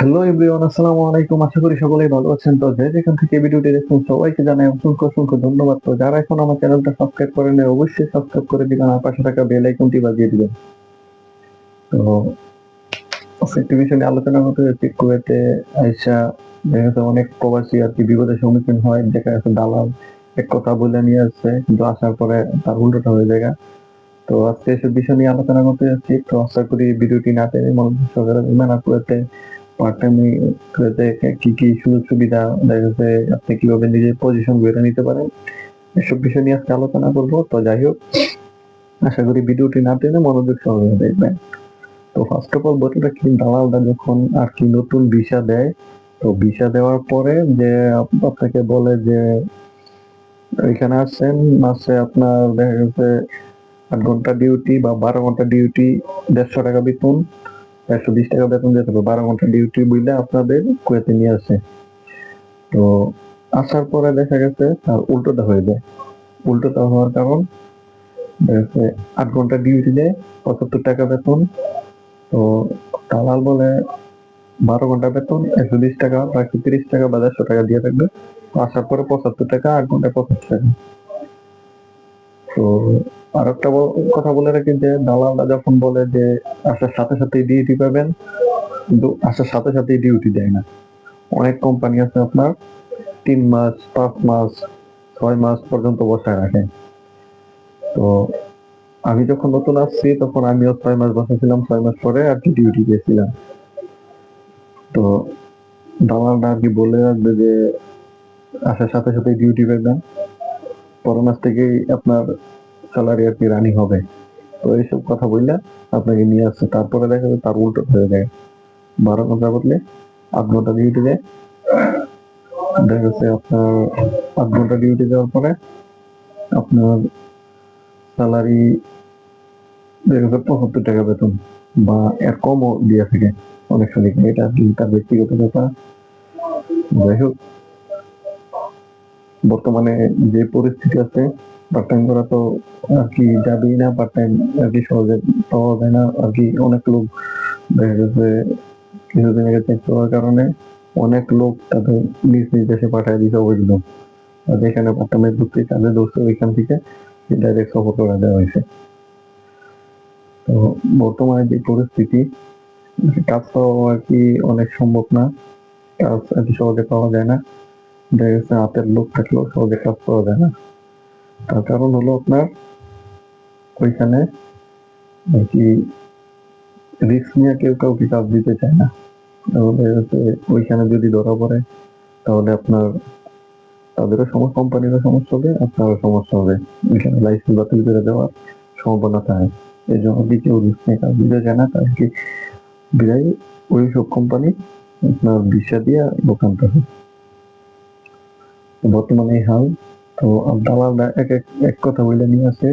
Hello everyone আসসালামু আলাইকুম। আশা করি সকলেই ভালো আছেন। তো যে যেখান থেকে ভিডিওটি দেখছেন সবাইকে জানাই অসংখ্য অসংখ্য ধন্যবাদ। তো যারা এখন আমার চ্যানেলটা সাবস্ক্রাইব করেন নাই, অবশ্যই সাবস্ক্রাইব করে দিবেন আর পাশে থাকা বেল আইকনটি বাজিয়ে দিবেন। তো একটি বিষয় নিয়ে আলোচনা করতে যাচ্ছি কুয়েতে আইসা দেখা যাচ্ছে অনেক প্রবাসী আর কি বিপদের সম্মুখীন হয়। দেখা যাচ্ছে দালাল এক কথা বলে নিয়ে আসছে কিন্তু আসার পরে তার উল্টোটা হয়ে যায় তো আজকে এসব বিষয় নিয়ে আলোচনা করতে যাচ্ছি। তো আশা করি ভিডিওটি না টেনে মনোযোগ সহকারে দেখবেন। আর কুয়েতে পার্ট কি কি সুযোগ সুবিধা দেখা যাচ্ছে, আপনি কীভাবে নিজের পজিশন নিতে পারেন, এসব বিষয় নিয়ে আজকে আলোচনা করব। তো যাই হোক, আশা করি ভিডিওটি না মনোযোগ দেখবেন। তো ফার্স্ট অফ অল বলতে কি? যখন আর কি নতুন ভিসা দেয়, তো ভিসা দেওয়ার পরে যে আপনাকে বলে যে, এখানে আসছেন, মাসে আপনার দেখা গেছে আট ঘণ্টা ডিউটি বা বারো ঘণ্টা ডিউটি দেড়শো টাকা বেতন। একশো বিশ টাকা বেতন দিতে হবে বারো ঘণ্টা ডিউটি বুঝলে আপনাদের কুয়েতে নিয়ে আসে। তো আসার পরে দেখা গেছে তার উল্টোটা হয়ে যায়। উল্টোটা হওয়ার কারণ আট ঘণ্টা ডিউটি দেয় পঁচাত্তর টাকা বেতন। তো দালাল বলে বারো ঘণ্টা বেতন, একশো বিশ টাকা বা একশো তিরিশ টাকা বা দেড়শো টাকা দিয়ে থাকবে। আসার পরে পঁচাত্তর টাকা, আট ঘন্টায় পঁচাত্তর টাকা। তো আর একটা কথা বলে রাখি যে, দালালরা যখন বলে যে, আসার সাথে সাথে ডিউটি পাবেন, কিন্তু আসার সাথে সাথে ডিউটি দেয় না। অনেক কোম্পানি আছে আপনার, তিন মাস, পাঁচ মাস, ছয় মাস পর্যন্ত বসায় রাখে। তো আমি যখন নতুন আসছি, তখন আমিও ছয় মাস বসেছিলাম ছয় মাস পরে আর কি ডিউটি পেয়েছিলাম। তো দালালরা আর কি বলে রাখবে যে, আসার সাথে সাথে ডিউটি পাবেন। পরের মাস থেকেই আপনার স্যালারি আর কি রানিং হবে। তো এইসব কথা বললে আপনাকে নিয়ে আসছে। তারপরে দেখা যাবে তার উল্টো হয়ে যায়। বারো ঘণ্টা বদলে আট ঘণ্টা ডিউটি দেয় দেখা যাচ্ছে আপনার আট ঘণ্টা ডিউটি দেওয়ার পরে আপনার স্যালারি দেখা যাচ্ছে পঁচাত্তর টাকা বেতন বা এর কমও দিয়ে থাকে অনেক সময়। এটা কি তার ব্যক্তিগত ব্যাপার। যাই হোক, বর্তমানে যে পরিস্থিতি আছে পার্ট টাইম করা তো আর কি যাবেই না পার্ট টাইম আর কি সহজে পাওয়া যায় না আর কি অনেক লোক দেখা কিছুদিন আগে চেক করার কারণে অনেক লোক তাদের নিজ নিজ দেশে পাঠায় দিতে যেখানে পার্ট টাইমের ঢুকতে ধরছে ওইখান থেকে ডাইরেক্ট সফর দেওয়া হয়েছে তো বর্তমানে যে পরিস্থিতি কাজ পাওয়া আর কি অনেক সম্ভব না। কাজ আর কি সহজে পাওয়া যায় না। দেখা গেছে হাতের লোক থাকলেও সহজে কাজ পাওয়া যায় না। তার কারণ হলো আপনার ওইখানে আর কি রিস্ক নিয়ে কেউ কাউকে কাজ দিতে চায় না। তাহলে হচ্ছে ওইখানে যদি ধরা পড়ে, তাহলে আপনার তাদেরও সমস্যা, কোম্পানিরও সমস্যা হবে, আপনারও সমস্যা হবে। ওইখানে লাইসেন্স বাতিল করে দেওয়ার সম্ভাবনা থাকে এই জন্য কি কেউ রিস্ক নিয়ে কাজ দিতে চায় না কি বিদায় ওই সব কোম্পানি আপনার ভিসা দিয়ে দোকান থাকে বর্তমানে এই হাল তো দালালরা এক এক এক কথা বলে নিয়ে আসে,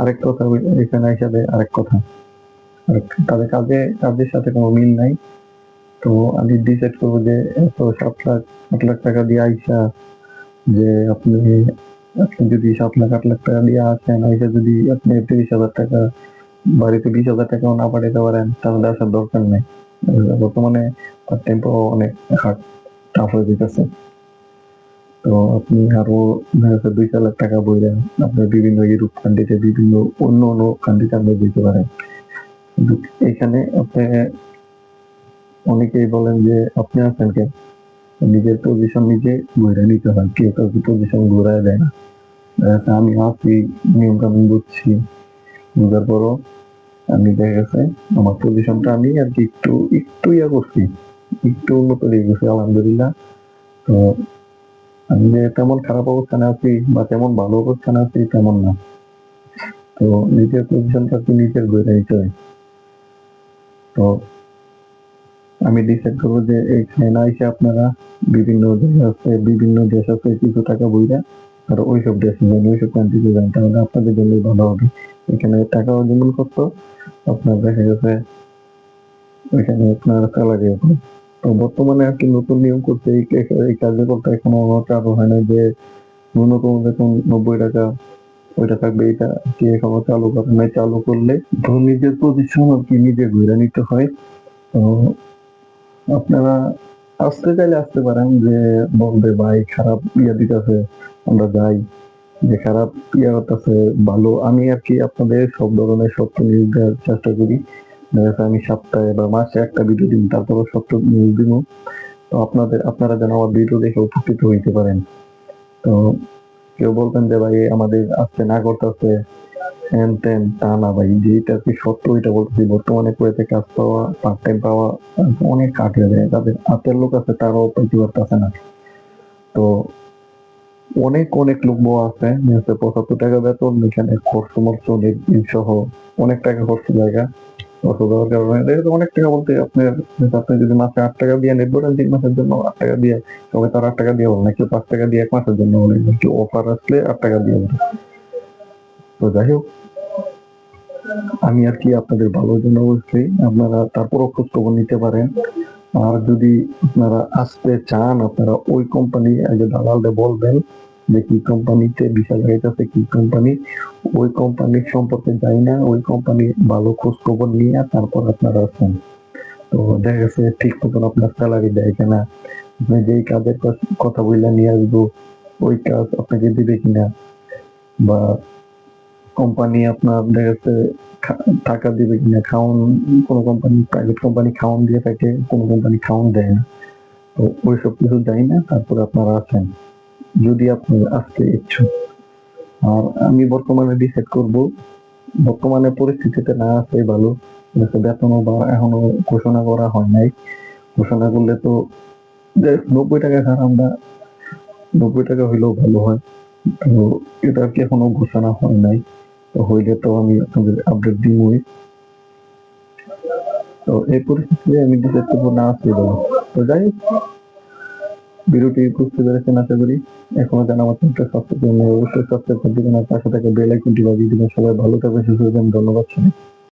আরেক কথা এখানে দেয় আরেক কথা। তাদের কাজে, কাজের সাথে কোনো মিল নাই। তো আমি ডিসাইড করব যে এত সাত লাখ, আট লাখ টাকা দিয়ে আইসা যে আপনি আপনি যদি সাত লাখ, আট লাখ টাকা দিয়ে আসেন, আইসা যদি আপনি তিরিশ হাজার টাকা, বাড়িতে বিশ হাজার টাকাও না পাঠাতে পারেন, তাহলে আসার দরকার নেই। বর্তমানে তার টাইম পাওয়া অনেক হার্ড টাফ হয়ে যেতেছে। তো আপনি আরও দুই চার লাখ টাকা বইলেন আপনার বিভিন্ন ইউরোপ কান্ট্রিতে বিভিন্ন অন্য অন্য কান্ট্রিতে আপনি দিতে পারেন। এখানে আপনি অনেকেই বলেন যে আপনি আছেন কেন নিজের পজিশন নিজে ঘুরে নিতে হয়, কেউ কাউকে পজিশন ঘুরায় দেয় না। আমি আছি নিয়ম কানুন বুঝছি, বুঝার পরও আমি দেখা গেছে আমার পজিশনটা আমি আর কি একটু একটু ইয়া করছি একটু উন্নত দিয়ে গেছি, আলহামদুলিল্লাহ। তো আমি যে তেমন খারাপ অবস্থানে আছি বা তেমন ভালো অবস্থানে আছি তেমন না। তো নিজের পজিশনটা কি নিজের নিতে হয় তো আমি ডিসাইড করব যে এইখানে না এসে আপনারা বিভিন্ন দেশ আছে বিভিন্ন দেশ আছে কিছু টাকা বইরা আর ওইসব দেশে যান, ওইসব কান্ট্রিতে যান, তাহলে আপনাদের জন্যই ভালো হবে। এখানে টাকা অর্জন করতো, আপনার দেখা গেছে, ওইখানে আপনার তো বর্তমানে আর কি নতুন নিয়ম করছে এই কার্যকরটা এখনও চালু হয় না যে ন্যূনতম বেতন নব্বই টাকা ওইটা থাকবে এটা কি এখনও চালু করে নাই। চালু করলে তো নিজের পজিশন আর কি নিজে ঘুরে নিতে হয়। তো আপনারা আসতে চাইলে আসতে পারেন যে বলবে, ভাই, খারাপ ইয়া দিতেছে, আমরা যাই। যে খারাপ ইয়া করতেছে, ভালো। আমি আর কি আপনাদের সব ধরনের সত্য নিউজ দেওয়ার চেষ্টা করি। আমি সপ্তাহে বা মাসে একটা ভিডিও দিন তারপরও সত্য নিউজ দিব। তো আপনাদের, আপনারা যেন আমার ভিডিও দেখে উপকৃত হইতে পারেন। তো কেউ বলবেন যে, ভাই, আমাদের আসতে না করতেছে হ্যান ত্যান তা না ভাই যেটা কি সত্য ওইটা বলতেছি। বর্তমানে কুয়েতে কাজ পাওয়া পার্ট টাইম পাওয়া, অনেক কাটে যায়। তাদের হাতের লোক আছে, তারাও পাইতে পারতেছে না। তো অনেক অনেক লোক বউ আছে পঁচাত্তর টাকা বেতন, এখানে খরচ মরচ অনেক সহ অনেক টাকা খরচ জায়গা তো অনেক টাকা বলতে আপনি যদি মাসে আট টাকা দিয়ে তিন মাসের জন্য আট টাকা দিয়ে তার আট টাকা দিয়ে বলেন কেউ পাঁচ টাকা দিয়ে এক মাসের জন্য বলেন কেউ অফার আসলে আট টাকা দিয়ে বলেন তো যাই হোক, আমি আর কি আপনাদের ভালোর জন্য বলছি, আপনারা তারপরও খোঁজ খবর নিতে পারেন। আর যদি আপনারা আসতে চান, আপনারা ওই কোম্পানি আগে দালালকে বলবেন যে কি কোম্পানিতে ভিসা লাগাইতেছে কি কোম্পানি, ওই কোম্পানির সম্পর্কে যাই না, ওই কোম্পানি ভালো খোঁজ খবর নিয়ে তারপর আপনারা আসেন। তো দেখা গেছে ঠিক মতন আপনার স্যালারি দেয় কিনা, আপনি যেই কাজের কথা বললে নিয়ে আসব, ওই কাজ আপনাকে দিবে কিনা, বা কোম্পানি আপনার দেখা খা- টাকা দিবে কিনা, খাওন, কোনো কোম্পানি প্রাইভেট কোম্পানি খাওন দিয়ে থাকে, কোনো কোম্পানি খাওন দেয় না। তো ওইসব কিছু যাই না, তারপরে আপনারা আছেন যদি আপনি আসতে ইচ্ছুক। আর আমি বর্তমানে ডিসাইড করব বর্তমানে পরিস্থিতিতে না আছে ভালো। যাতে বেতনও বা এখনও ঘোষণা করা হয় নাই। ঘোষণা করলে তো নব্বই টাকা ছাড় আমরা নব্বই টাকা হইলেও ভালো হয়। তো এটা কি এখনও ঘোষণা হয় নাই? তো হইলে তো আমি আপনাদের আপডেট দিবই তো এই পরিস্থিতিতে আমি ডিসাইড করব না আসলে ভালো তো যাই হোক, ভিডিওটি বুঝতে পেরেছেন, আশা করি এখনও জানা আমার চ্যানেলটা সাবস্ক্রাইব করেন অবশ্যই সাবস্ক্রাইব পাশে থাকে বেল আইকনটি বাজিয়ে দিবেন। সবাই ভালো থাকবেন, সুস্থ থাকবেন, ধন্যবাদ সবাই